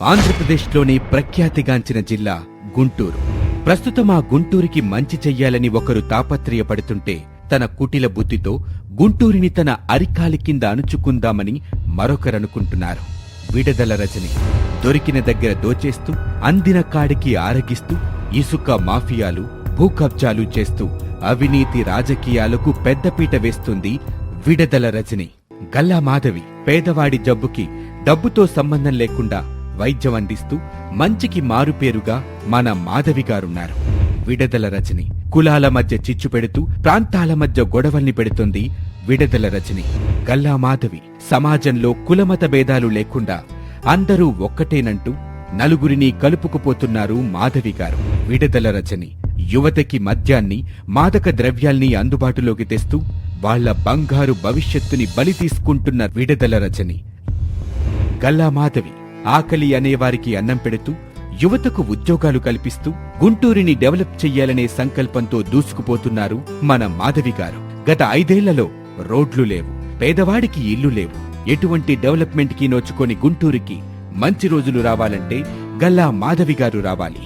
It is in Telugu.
ఆంధ్రప్రదేశ్లోని ప్రఖ్యాతిగాంచిన జిల్లా గుంటూరు. ప్రస్తుతం ఆ గుంటూరికి మంచి చెయ్యాలని ఒకరు తాపత్రయపడుతుంటే తన కుటిల బుద్ధితో గుంటూరిని తన అరికాలి కింద అణుచుకుందామని మరొకరనుకుంటున్నారు. విడదల రజని దొరికిన దగ్గర దోచేస్తూ అందిన కాడికి ఆరగిస్తూ ఇసుక మాఫియాలు భూకబ్జాలు చేస్తూ అవినీతి రాజకీయాలకు పెద్దపీట వేస్తుంది విడదల రజని గల్లా మాధవి పేదవాడి జబ్బుకి డబ్బుతో సంబంధం లేకుండా వైద్యం అందిస్తూ మంచికి మారుపేరుగా మన మాధవి గారున్నారు. విడదల రజని. కులాల మధ్య చిచ్చు పెడుతూ ప్రాంతాల మధ్య గొడవల్ని పెడుతుంది విడదల రజని. గల్లా మాధవి సమాజంలో కులమత భేదాలు లేకుండా అందరూ ఒక్కటేనంటూ నలుగురిని కలుపుకుపోతున్నారు మాధవి గారు. విడదల రజని యువతకి మద్యాన్ని మాదక ద్రవ్యాల్ని అందుబాటులోకి తెస్తూ వాళ్ళ బంగారు భవిష్యత్తుని బలి తీసుకుంటున్న విడదల రజని. గల్లా మాధవి ఆకలి అనేవారికి అన్నం పెడుతూ యువతకు ఉద్యోగాలు కల్పిస్తూ గుంటూరిని డెవలప్ చెయ్యాలనే సంకల్పంతో దూసుకుపోతున్నారు మన మాధవి గారు. గత ఐదేళ్ళలో రోడ్లు లేవు పేదవాడికి ఇల్లు లేవు. ఎటువంటి డెవలప్మెంట్కి నోచుకొని గుంటూరుకి మంచి రోజులు రావాలంటే గల్లా మాధవి గారు రావాలి.